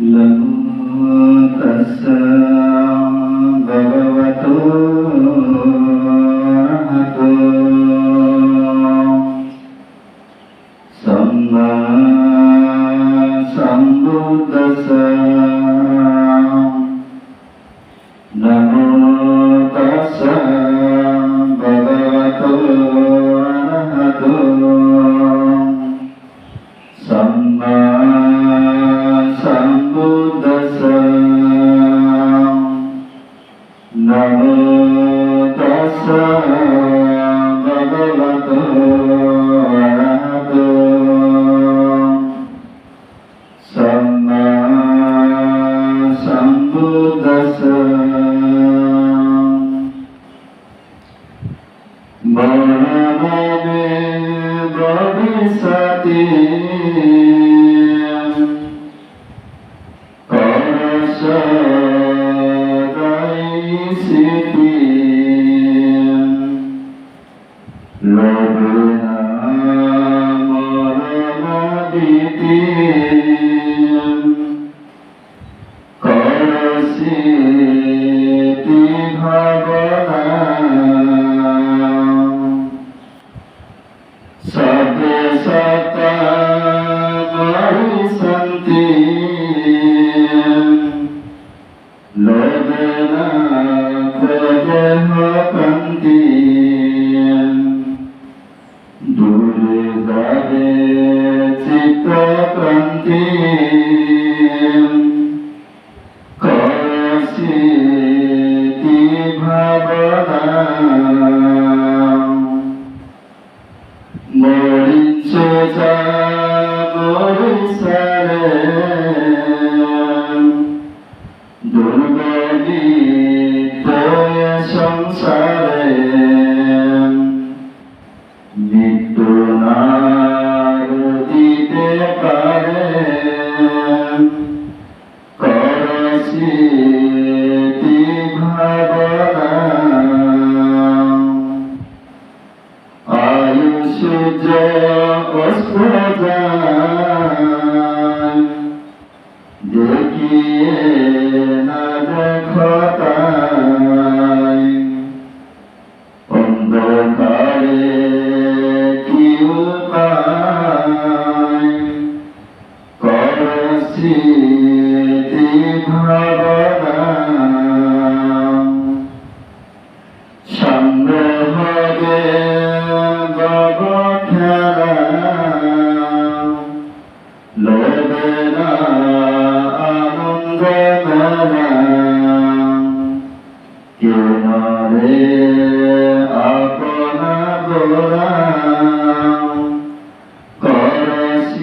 لن تسال Morning, so time, morning, Saturday. شجاع الصدى ذكيه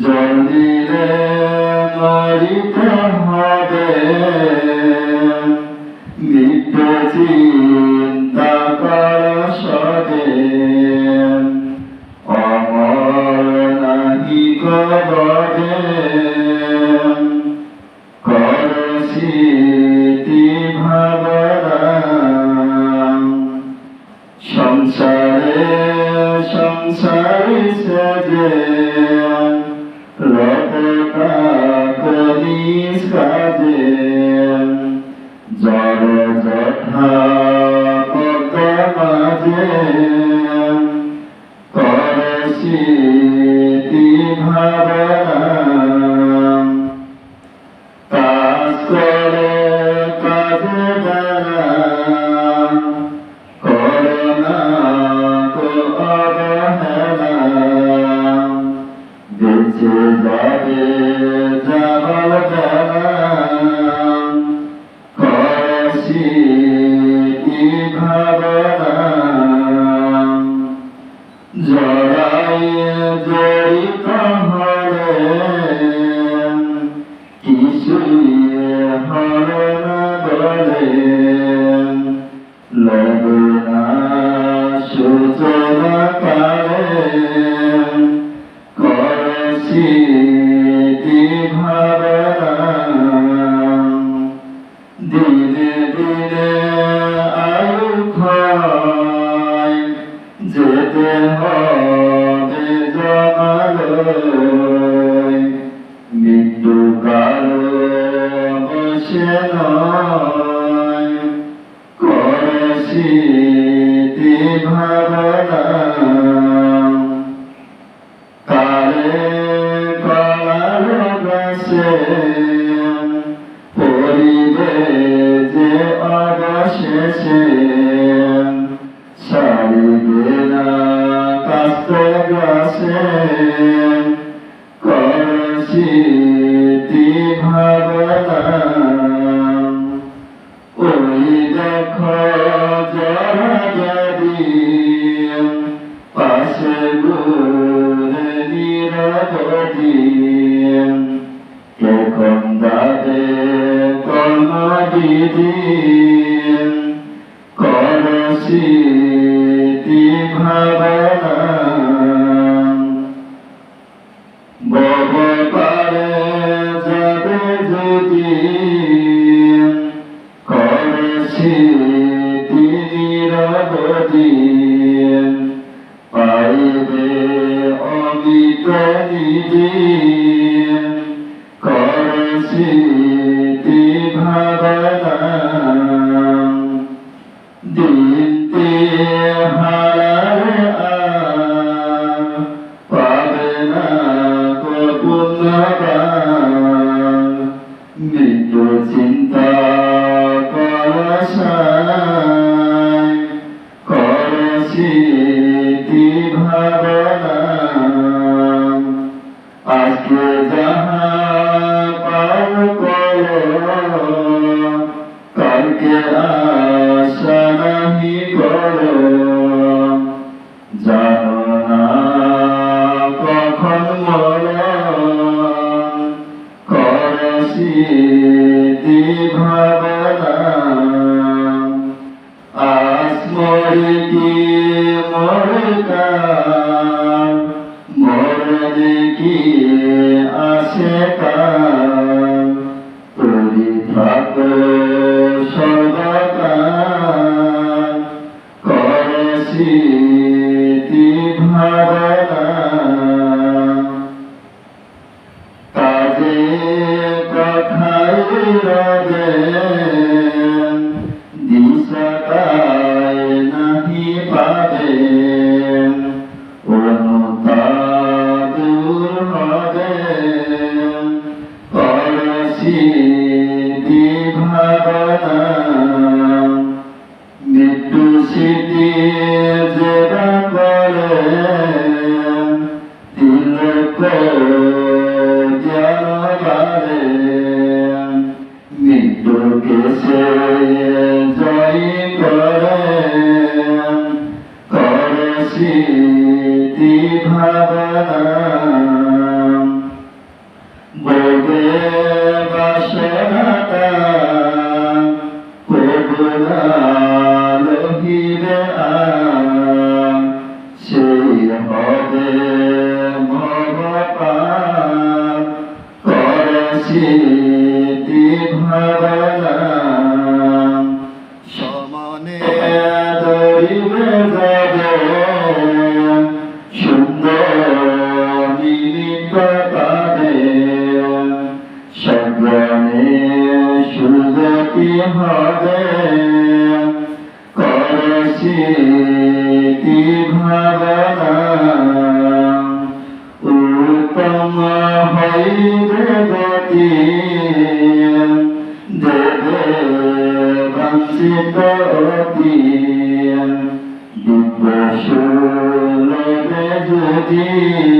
জলিলে মরিতে হবে নিত্য চিন্তা কর সদে অমর নাহি কবর স্মৃতি ভাবনা ওই দেখো জড়ি পাশে নিরবি এখন দাদে তোমারি দিন করছি তিভা Bhagavata দেখি মরকার মর দেখি আসে কার তরি। থাক সর্বকার। করে স্মৃতি ভাবনা। কাজে Amém. কপালে সব্রণে সুজতি হবে করসিতি ভাবনা? উত্তম হইবে গতি। দেবে বংশিত অতি। দিব্য সুলবে যদি